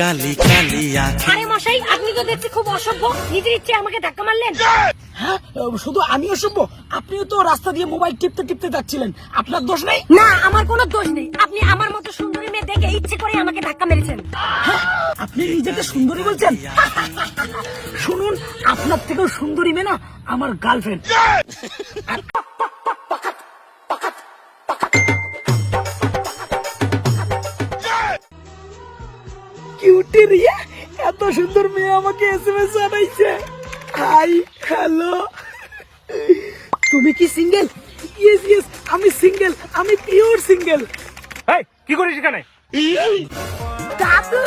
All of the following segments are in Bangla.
কালি কালি আঁখি। আরে মশাই আপনি তো দেখছি খুব অসভ্য। নিজের ইচ্ছে আমাকে ধাক্কা মারলেন। হ্যাঁ শুধু আমি অসভ্য? আপনিও তো রাস্তা দিয়ে মোবাইল টিপতে টিপতে যাচ্ছিলেন। আপনার দোষ নেই? না আমার কোনো দোষ নেই। আপনি আমার মতো সুন্দরী মেয়ে দেখে ইচ্ছে করে আমাকে ধাক্কা মেরেছেন। হ্যাঁ, আপনি নিজেকে সুন্দরী বলছেন? শুনুন আপনার থেকেও সুন্দরী মেয়ে না আমার গার্লফ্রেন্ড কিউটি রিয়া এত সুন্দর মেয়ে আমাকে এসএমএস জানাইছে হাই হ্যালো। তুমি কি সিঙ্গেল? ইয়েস ইয়েস আমি সিঙ্গেল আমি পিওর সিঙ্গেল। এই কি করিস এখানে? দাদু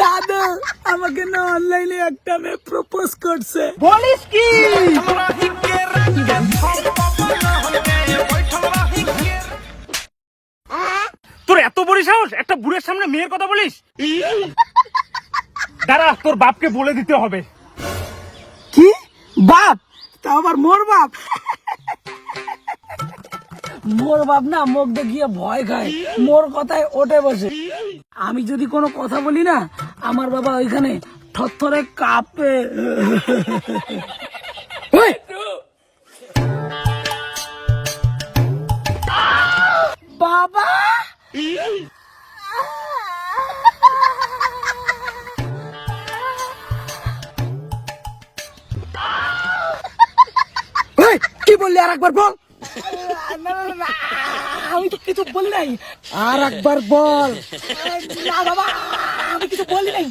দাদু আমাকে না অনলাইনে একটা মেয়ে প্রপোজ করছে। বলিস কি? একটা বুড়ের সামনে মেয়ের কথা বলিস? দাঁড়া, তোর বাপকে বলে দিতে হবে। কি? বাপ? তা আবার মোর বাপ? মোর বাপ না মুখ দেখিয়ে ভয় খায়। মোর কথায় ওঠে বসে। আমি যদি কোনো কথা বলি না, আমার বাবা ওইখানে থরথরে কাঁপে। বাবা! বললি আর একবার বল আমি তো কিছু বলি নাই। আর একবার বল। না বাবা আমি কিছু বলি নাই।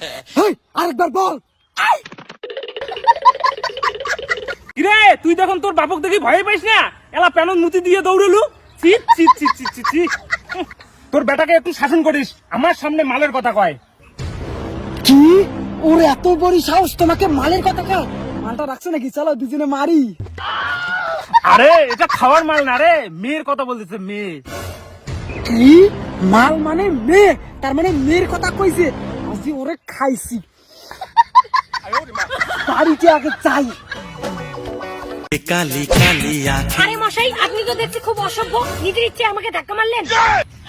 আর একবার বল। তুই তখন তোর বাপক দেখি ভয় পাইস না? এলা প্যানন মুতি দিয়ে দৌড়লু। Cheat cheat cheat cheat cheat cheat. তোর বেটাকে একটু শাসন করিস আমার সামনে মালের কথা কয়। কি? ওর এত বড় সাহস তোমাকে মালের কথা কয়? মালটা রাখছে নাকি? চলো দুজনে মারি। আরে এটা খাওয়ার মাল না রে। মেয়ের কথা বলতেছে মেয়ে। কি? মাল মানে মেয়ে? তার মানে মেয়ের কথা কইছে। আজি ওরে খাইছি। বাড়িতে আগে চাই কালি কালি আরে মশাই আপনি তো দেখছি খুব অসভ্য। নিজের ইচ্ছে আমাকে ধাক্কা মারলেন।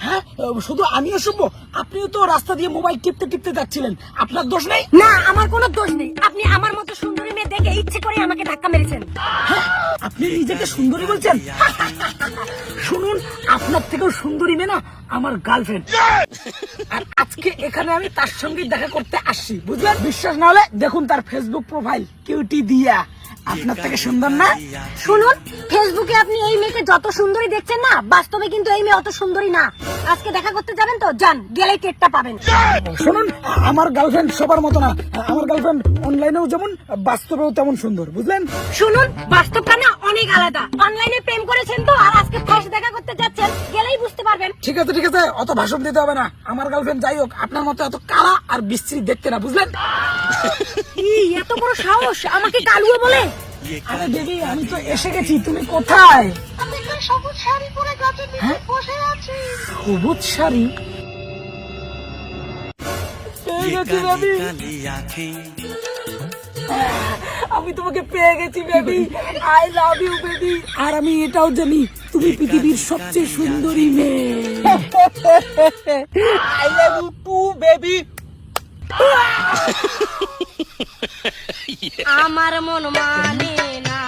হ্যাঁ শুধু আমি অসভ্য? আপনিও তো রাস্তা দিয়ে মোবাইল টিপতে টিপতে যাচ্ছিলেন। আপনার দোষ নেই? না আমার কোনো দোষ নেই। আপনি আমার মতো সুন্দরী মেয়ে দেখে ইচ্ছে করে আমাকে ধাক্কা মেরেছেন। হ্যাঁ, আপনি নিজেকে সুন্দরী বলছেন? শুনুন, আপনার থেকেও সুন্দরী মেনা আমার গার্লফ্রেন্ড আর আজকে এখানে আমি তার সঙ্গে দেখা করতে আসছি, বুঝলেন? বিশ্বাস না হলে দেখুন তার ফেসবুক প্রোফাইল কিউটি দিয়া। আপনার থেকে সুন্দর না? শুনুন ফেসবুকে আপনি এই মেয়েকে যত সুন্দরী দেখছেন না বাস্তবে কিন্তু এই মেয়ে অত সুন্দরী না। আজকে দেখা করতে যাবেন তো? যান গেলেই টেটটা পাবেন। শুনুন আমার গার্লফ্রেন্ড সবার মতো না। আমার গার্লফ্রেন্ড অনলাইনেও যেমন বাস্তবেও তেমন সুন্দর বুঝলেন? শুনুন বাস্তবটা না অনেক আলাদা। অনলাইনে প্রেম করেছেন তো আর আজকে ফার্স্ট দেখা করতে যাচ্ছেন গেলেই বুঝতে পারবেন। ঠিক আছে ঠিক আছে অত ভাষণ দিতে হবে না। আমার গার্লফ্রেন্ড যাই হোক আপনার মতো এত কালা আর বিশ্রী দেখতে না বুঝলেন? এত বড় সাহস? আমাকে কালুয়া বলে? আরে বেবি আমি তো এসে গেছি তুমি কোথায়? আমি একটা সবুজ শাড়ি পরে গাছের নিচে হ্যাঁ? বসে আছি। সবুজ শাড়ি? পেয়ে গেছি বেবি আমি তোমাকে পেয়ে গেছি baby I love you baby আর আমি এটাও জানি তুমি পৃথিবীর সবচেয়ে সুন্দরী মেয়ে। I love you too baby আমার মন মানে না।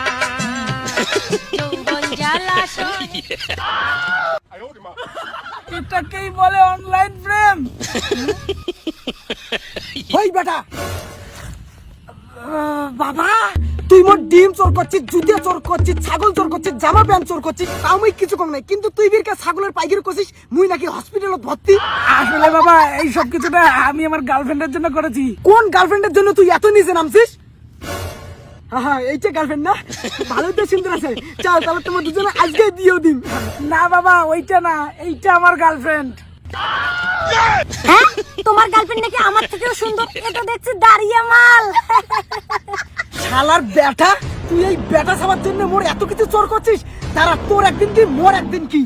এটাকেই বলে অনলাইন প্রেম ওই বেটা। বাবা তুই মোর ডিম চোর করছিস জুতিয়া চোর করছিস ছাগল চোর করছিস জামা প্যান্ট চোর করছিস তাও মুই কিছু কম নাই। কিন্তু তুই বীরকে ছাগলের পাইকারি করছিস মুই নাকি হসপিটালত ভর্তি। আসলে বাবা এই সব কিছুটা আমি আমার গার্লফ্রেন্ডের জন্য করেছি। কোন গার্লফ্রেন্ডের জন্য তুই এত নিচে নামছিস? হ্যাঁ এইটা গার্লফ্রেন্ড না? ভালোই তো সুন্দর আছে। চল তাহলে তোমার দুজনে আজকে দিয়েও দিন না বাবা ওইটা না এইটা আমার গার্লফ্রেন্ড হ্যাঁ? তোমার গার্লফ্রেন্ড নাকি আমার থেকেও সুন্দর? এটা দেখছি দাঁড়িয়ে মাল। শালার ব্যাটা তুই এই ব্যাটা সবার জন্য মোর এত কিছু চোর করছিস? তারা তোর একদিন কি মোর একদিন কি?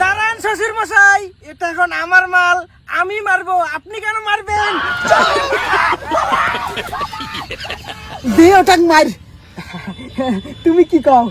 দাঁড়ান শ্বশুর মশাই এটা এখন আমার মাল আমি মারবো আপনি কেন মারবেন? দে ওটা মার। তুমি কি কও?